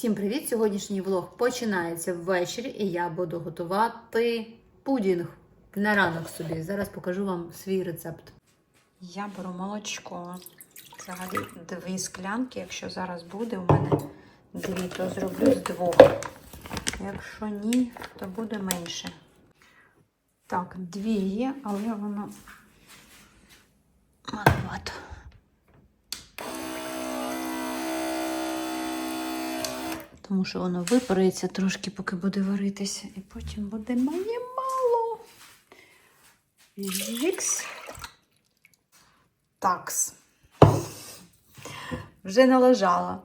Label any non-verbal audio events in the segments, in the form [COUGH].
Всім привіт! Сьогоднішній влог починається ввечері, і я буду готувати пудінг на ранок собі. Зараз покажу вам свій рецепт. Я беру молочко. Взагалі дві склянки. Якщо зараз буде у мене дві, то зроблю з двох. Якщо ні, то буде менше. Так, дві є, але воно маловато. Тому що воно випарується трошки, поки буде варитися, і потім буде моє мало. Жікс. Такс. Вже належала.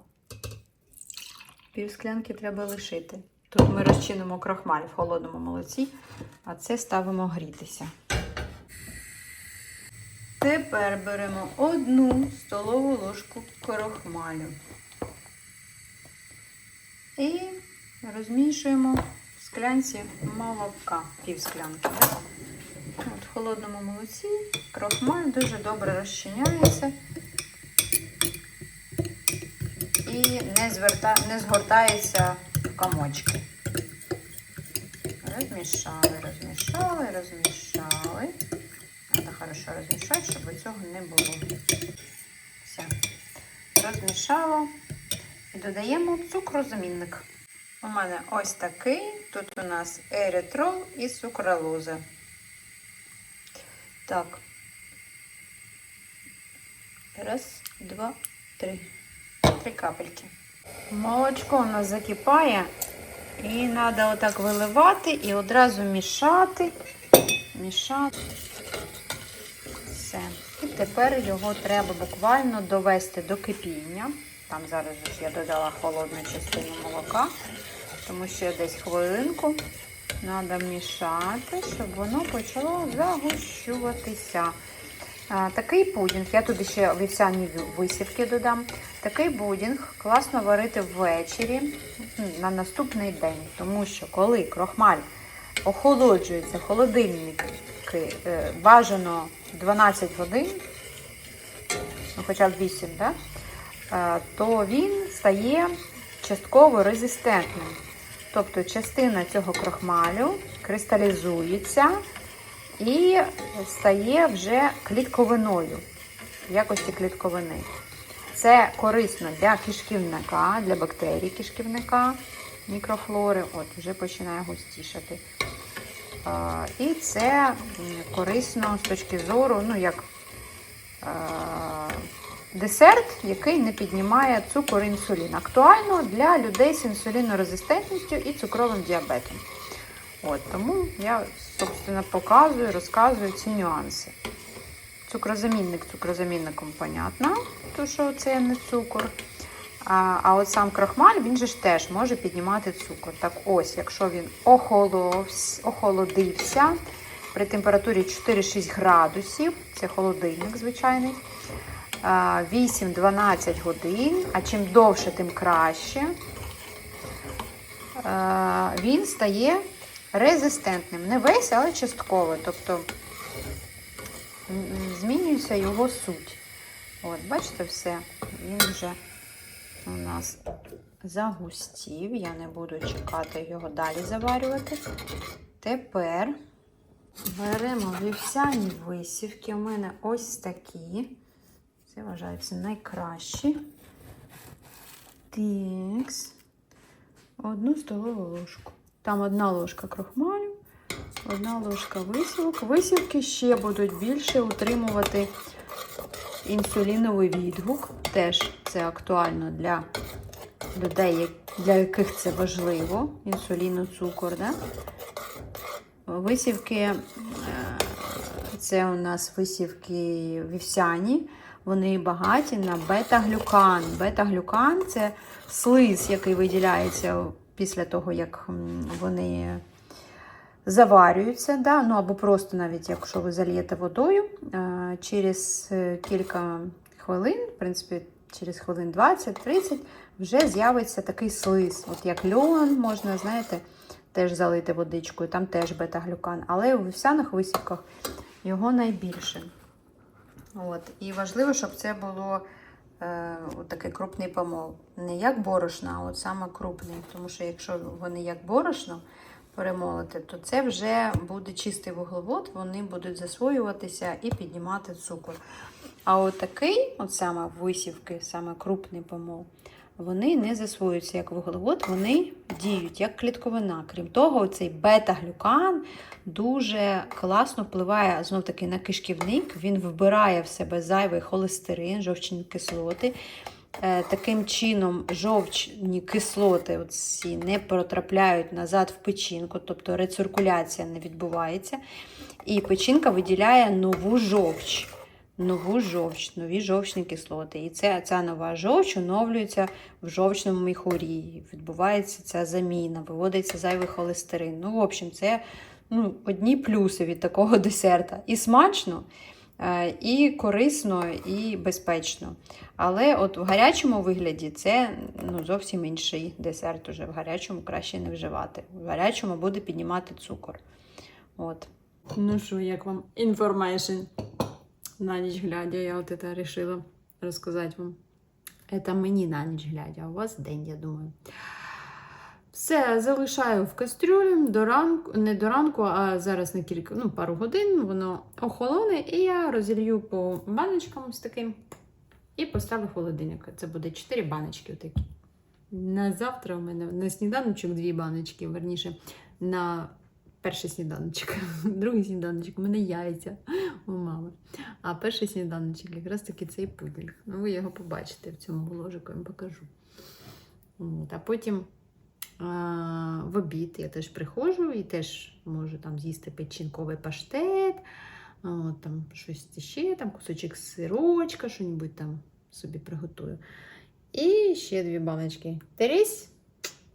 Пів склянки треба лишити. Тут ми розчинимо крахмаль в холодному молоці, а це ставимо грітися. Тепер беремо одну столову ложку крохмалю. І розмішуємо в склянці молока, пів склянки. да? От в холодному молоці крохмаль дуже добре розчиняється і не, зверта... не згортається в комочки. Розмішали, розмішали, розмішали. Треба хорошо розмішати, щоб цього не було. Все. Розмішала. І додаємо цукрозамінник. У мене ось такий. Тут у нас ерітрол і сукралоза. Так. Раз, два, три. Три капельки. Молочко у нас закипає. І треба отак виливати і одразу мішати. Мішати. Все. І тепер його треба буквально довести до кипіння. Там зараз ж я додала холодну частину молока, тому що десь хвилинку треба мішати, щоб воно почало загущуватися. Такий пудінг, я туди ще вівсяні висівки додам. Такий пудінг класно варити ввечері на наступний день, тому що коли крохмаль охолоджується, холодильники е, бажано 12 годин, ну хоча б 8, да? Е, то він стає частково резистентним. Тобто частина цього крохмалю кристалізується і стає вже клітковиною, в якості клітковини. Це корисно для кишківника, для бактерій кишківника, мікрофлори. От, вже починає густішати. І це корисно з точки зору, ну, як а, десерт, який не піднімає цукор інсулін. Актуально для людей з інсулінорезистентністю і цукровим діабетом. От, тому я, собственно, показую, розказую ці нюанси. Цукрозамінник цукрозамінником, понятно, то що це не цукор. А, а от сам крахмаль, він же ж теж може піднімати цукор. Так ось, якщо він охолодився при температурі 4-6 градусів, це холодильник звичайний, 8-12 годин, а чим довше, тим краще, він стає резистентним. Не весь, але частково. Тобто змінюється його суть. От, бачите, все. Він вже у нас загустів. Я не буду чекати його далі заварювати. Тепер беремо вівсяні висівки. У мене ось такі. Це вважаються найкращі. Тікс. Одну столову ложку. Там одна ложка крохмалю, одна ложка висівок. Висівки ще будуть більше утримувати інсуліновий відгук. Теж це актуально для людей, для яких це важливо. Інсуліну, цукор. Да? Висівки е, це у нас висівки вівсяні. Вони багаті на бета-глюкан. Бета-глюкан це слиз, який виділяється після того, як вони заварюються. Да? Ну, або просто навіть якщо ви зальєте водою, е, через е, кілька хвилин, в принципі, через хвилин 20-30, вже з'явиться такий слиз. От як льон можна, знаєте, теж залити водичкою, там теж бета-глюкан. Але у вівсяних висівках його найбільше. От. І важливо, щоб це було е, такий крупний помол. Не як борошна, а от саме крупний. Тому що якщо вони як борошно перемолити, то це вже буде чистий вуглевод, вони будуть засвоюватися і піднімати цукор. А от такий, от саме висівки, саме крупний помол, вони не засвоюються як вуглевод, вони діють як клітковина. Крім того, цей бета-глюкан дуже класно впливає знов таки на кишківник. Він вбирає в себе зайвий холестерин, жовчні кислоти. Е, Таким чином, жовчні кислоти ці не потрапляють назад в печінку, тобто рециркуляція не відбувається. І печінка виділяє нову жовч. Нову жовч, нові жовчні кислоти. І це, ця нова жовч оновлюється в жовчному міхурі. Відбувається ця заміна, виводиться зайвий холестерин. Ну, в общем, це ну, одні плюси від такого [LAUGHS] десерта. І смачно, е, і корисно, і безпечно. Але от в гарячому вигляді це ну, зовсім інший десерт. Уже в гарячому краще не вживати. В гарячому буде піднімати цукор. От. Ну що, як вам information? На ніч глядя, я от це вирішила розказати вам. Це мені на ніч глядя, а у вас день, я думаю. Все, залишаю в кастрюлі до ранку, не до ранку, а зараз на кілька, ну, пару годин воно охолоне, і я розілью по баночкам ось таким і поставлю в холодильник. Це буде 4 баночки отакі. На завтра у мене на сніданочок дві баночки, верніше, на перший сніданочок. [LAUGHS] Другий сніданочок у мене яйця у мами. А перший сніданочок якраз таки цей пудінг. Ну, ви його побачите в цьому ложику, я вам покажу. А потім а, в обід я теж приходжу і теж можу там з'їсти печінковий паштет, а, там щось ще, там кусочок сирочка, що-небудь там собі приготую. І ще дві баночки. Тересь.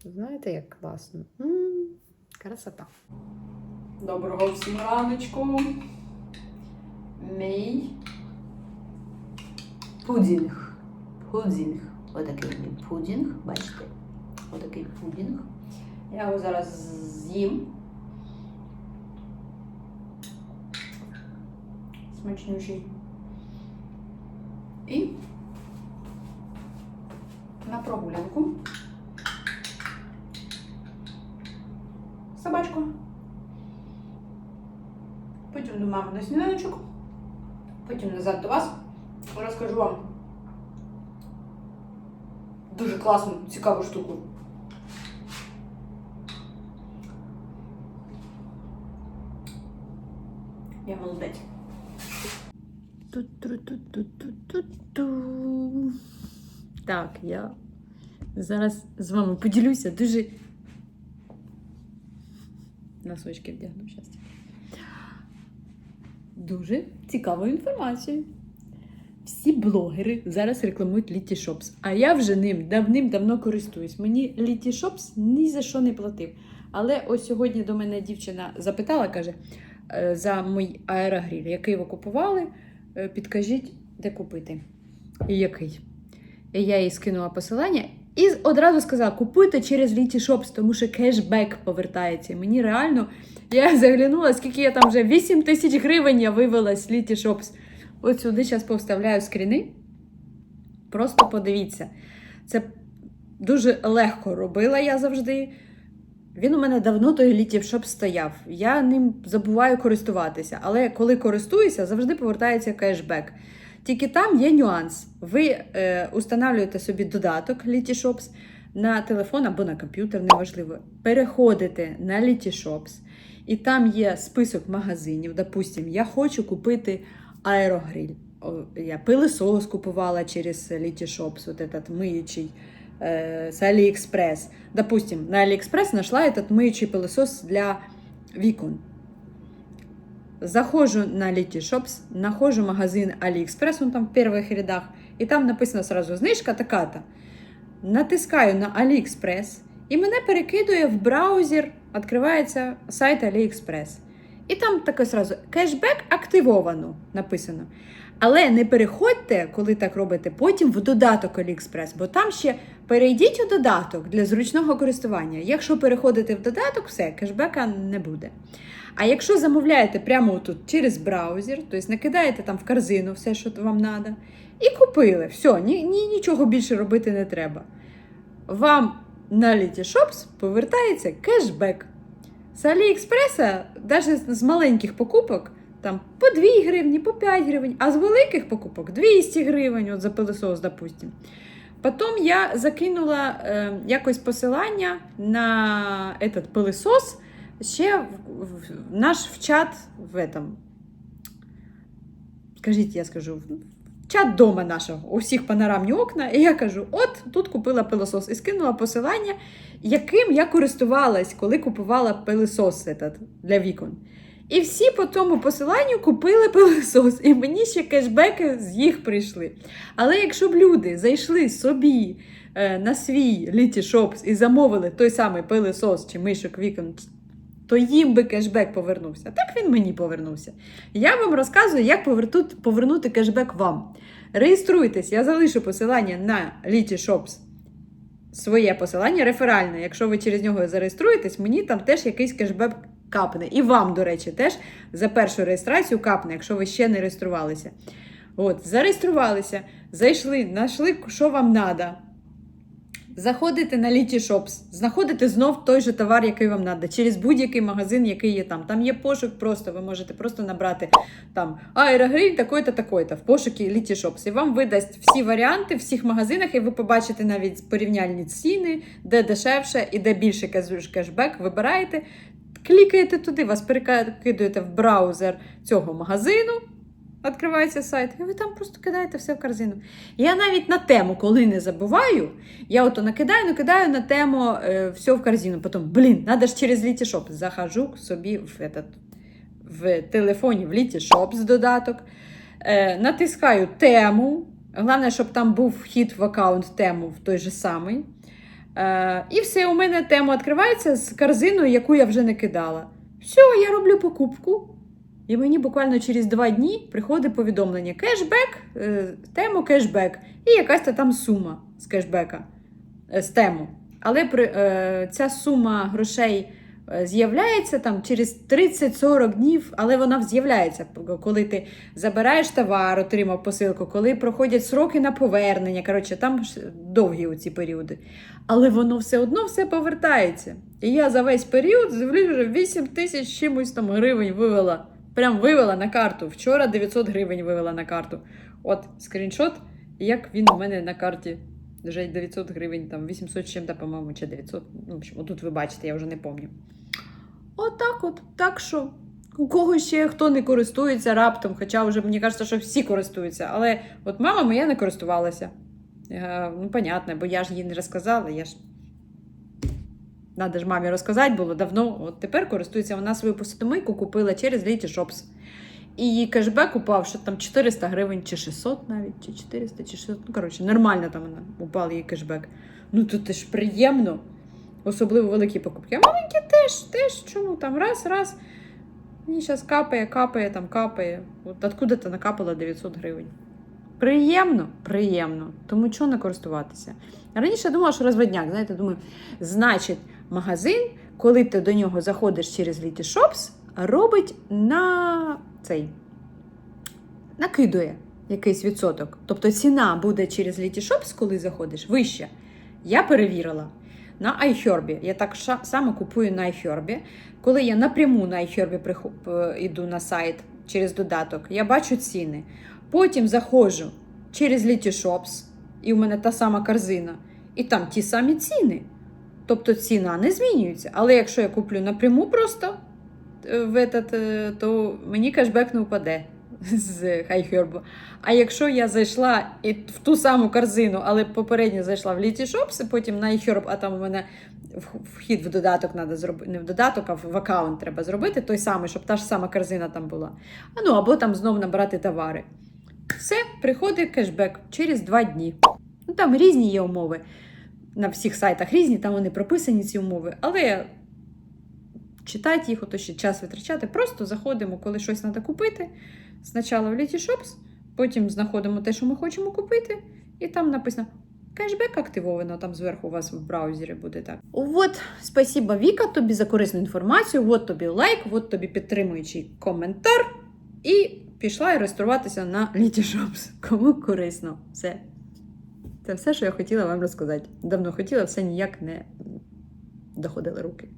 Знаєте, як класно. М, красота. Доброго всім раночку. Мій пудінг. Пудінг. Отакий мій пудінг, бачите? Отакий пудінг. Я його зараз з'їм. Смачнющий. І на прогулянку. Собачку. Потім до мами на сніданочок. Потім назад до вас. Розкажу вам дуже класну, цікаву штуку. Я молодець. Ту-тру-ту-ту-ту-ту-ту. Так, я зараз з вами поділюся дуже. Носочки вдягну щастя. Дуже цікавою інформацією. Всі блогери зараз рекламують Літі Шопс, а я вже ним давним-давно користуюсь. Мені Літі Шопс ні за що не платив. Але ось сьогодні до мене дівчина запитала, каже, «Е, за мій аерогріль, який ви купували, е, підкажіть, де купити. І який. І я їй скинула посилання і одразу сказала: купуйте через Шопс, тому що кешбек повертається. Мені реально, я заглянула, скільки я там вже 8 тисяч гривень я вивела з Шопс. От сюди зараз повставляю скріни. Просто подивіться. Це дуже легко робила я завжди. Він у мене давно той літів шоп стояв. Я ним забуваю користуватися, але коли користуюся, завжди повертається кешбек. Тільки там є нюанс. Ви е, устанавлюєте собі додаток Shops на телефон або на комп'ютер, неважливо. Переходите на Shops, і там є список магазинів. Допустим, я хочу купити аерогриль. О, Я пилисос купувала через Shops, вот этот миючий э, с Алиэкспресс. Допустим, на Алиэкспресс нашла этот миючий пылесос для вікон. Захожу на Літі Шопс, нахожу магазин AliExpress, он там в перших рядах, і там написано сразу знижка така-то. Натискаю на AliExpress, і мене перекидує в браузер, відкривається сайт AliExpress. І там таке сразу кешбек активовано написано. Але не переходьте, коли так робите, потім в додаток AliExpress, бо там ще перейдіть у додаток для зручного користування. Якщо переходите в додаток, все, кешбека не буде. А якщо замовляєте прямо тут через браузер, тобто накидаєте там в корзину все, що вам треба, і купили, все, ні, ні, нічого більше робити не треба. Вам на Shops повертається кешбек. З Аліекспреса, навіть з маленьких покупок, там по 2 гривні, по 5 гривень, а з великих покупок 200 гривень, от за пилосос, допустим. Потім я закинула е, якось посилання на этот пилосос ще в, наш в чат в этом. Скажіть, я скажу, чат дома нашого, у всіх панорамні окна, і я кажу: от тут купила пилосос і скинула посилання, яким я користувалась, коли купувала пилосос этот для вікон. І всі по тому посиланню купили пилосос, і мені ще кешбеки з їх прийшли. Але якщо б люди зайшли собі е, на свій літі шопс і замовили той самий пилосос чи мишок вікон, то їм би кешбек повернувся. Так він мені повернувся. Я вам розказую, як повернути, кешбек вам. Реєструйтесь, я залишу посилання на Літі Шопс. Своє посилання реферальне. Якщо ви через нього зареєструєтесь, мені там теж якийсь кешбек капне. І вам, до речі, теж за першу реєстрацію капне, якщо ви ще не реєструвалися. От, зареєструвалися, зайшли, знайшли, що вам треба. Заходите на Літі Шопс, знаходите знов той же товар, який вам треба, через будь-який магазин, який є там. Там є пошук, просто ви можете просто набрати там аерогриль такой-то, такой-то в пошукі Літі Шопс. І вам видасть всі варіанти в всіх магазинах, і ви побачите навіть порівняльні ціни, де дешевше і де більше кешбек. Вибираєте, клікаєте туди, вас перекидуєте в браузер цього магазину. Відкривається сайт, і ви там просто кидаєте все в корзину. Я навіть на тему, коли не забуваю, я ото накидаю, накидаю на тему е, все в корзину. Потім, блін, треба ж через Літішоп. Захожу собі в, этот, в телефоні в Літішоп з додаток, е, натискаю тему. Головне, щоб там був вхід в аккаунт тему в той же самий. Е, і все, у мене тема відкривається з корзиною, яку я вже не кидала. Все, я роблю покупку. І мені буквально через два дні приходить повідомлення: кешбек, е, тему кешбек, і якась та там сума з кешбека е, з тему. Але при, е, ця сума грошей з'являється там через 30-40 днів, але вона з'являється, коли ти забираєш товар, отримав посилку, коли проходять сроки на повернення. Коротше, там довгі оці періоди. Але воно все одно все повертається. І я за весь період вже 8 тисяч чимось там гривень вивела. Прям вивела на карту. Вчора 900 гривень вивела на карту. От скріншот, як він у мене на карті. Вже 900 гривень, там 800 з чим-то, по-моєму, чи 900. Ну, в общем, отут ви бачите, я вже не пам'ятаю. Отак от. Так що, у кого ще хто не користується раптом, хоча вже мені кажеться, що всі користуються. Але от мама моя не користувалася. Е, ну, понятно, бо я ж їй не розказала, я ж. Надо ж мамі розказати було давно. От тепер користується вона свою посудомийку купила через Літі Шопс. І її кешбек упав, що там 400 гривень, чи 600 навіть, чи 400, чи 600. Ну, коротше, нормально там вона упав її кешбек. Ну тут ж приємно. Особливо великі покупки. А маленькі теж, теж чому там раз, раз. Мені зараз капає, капає, там капає. От откуда-то накапало 900 гривень. Приємно, приємно. Тому чого не користуватися? Раніше я думала, що розводняк, знаєте, думаю, значить, магазин, коли ти до нього заходиш через Шопс, робить на цей накидує якийсь відсоток. Тобто ціна буде через Шопс, коли заходиш, вища. Я перевірила. На iHerb. Я так само купую на iHerb. Коли я напряму на iHerb прихоп- е, йду на сайт через додаток, я бачу ціни. Потім заходжу через Shops, і в мене та сама корзина, і там ті самі ціни. Тобто ціна не змінюється. Але якщо я куплю напряму просто е, в этот, е, то мені кешбек не впаде [LAUGHS] з iHerb. А якщо я зайшла і в ту саму корзину, але попередньо зайшла в Літі і потім на iHerb, а там у мене вхід в додаток треба зробити, не в додаток, а в аккаунт треба зробити, той самий, щоб та ж сама корзина там була. Ну або там знов набрати товари. Все, приходить кешбек через два дні. Ну, там різні є умови на всіх сайтах різні, там вони прописані ці умови, але читати їх, ото ще час витрачати. Просто заходимо, коли щось треба купити. Спочатку в Літі Shops, потім знаходимо те, що ми хочемо купити, і там написано. Кешбек активовано там зверху у вас в браузері буде так. От, спасіба Віка, тобі за корисну інформацію, от тобі лайк, от тобі підтримуючий коментар. І пішла реєструватися на Літішопс. Кому корисно все. Це все, що я хотіла вам розказати. Давно хотіла, все ніяк не доходили руки.